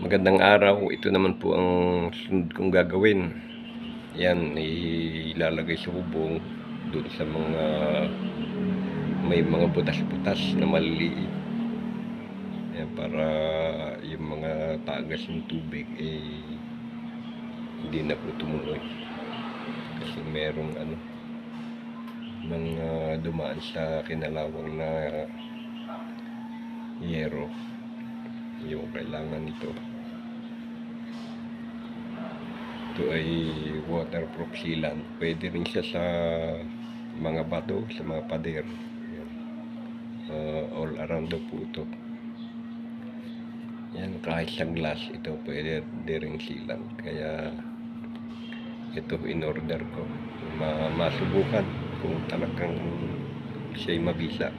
Magandang araw. Ito naman po ang sunod kong gagawin. Yan, ilalagay sa bubong doon sa mga may mga butas-butas na maliliit. Yan, para yung mga tagas ng tubig eh hindi na po tumuloy. Kasi merong ano mga dumaan sa kinalawang na yero yung kailangan nito ito ay waterproof sealant. Pwede rin siya sa mga bato sa mga pader. Ah, all around daw po ito. Yan kahit sa glass ito pwede rin sealant. Kaya ito in order ko. Ma masubukan kung talagang siya'y mabisa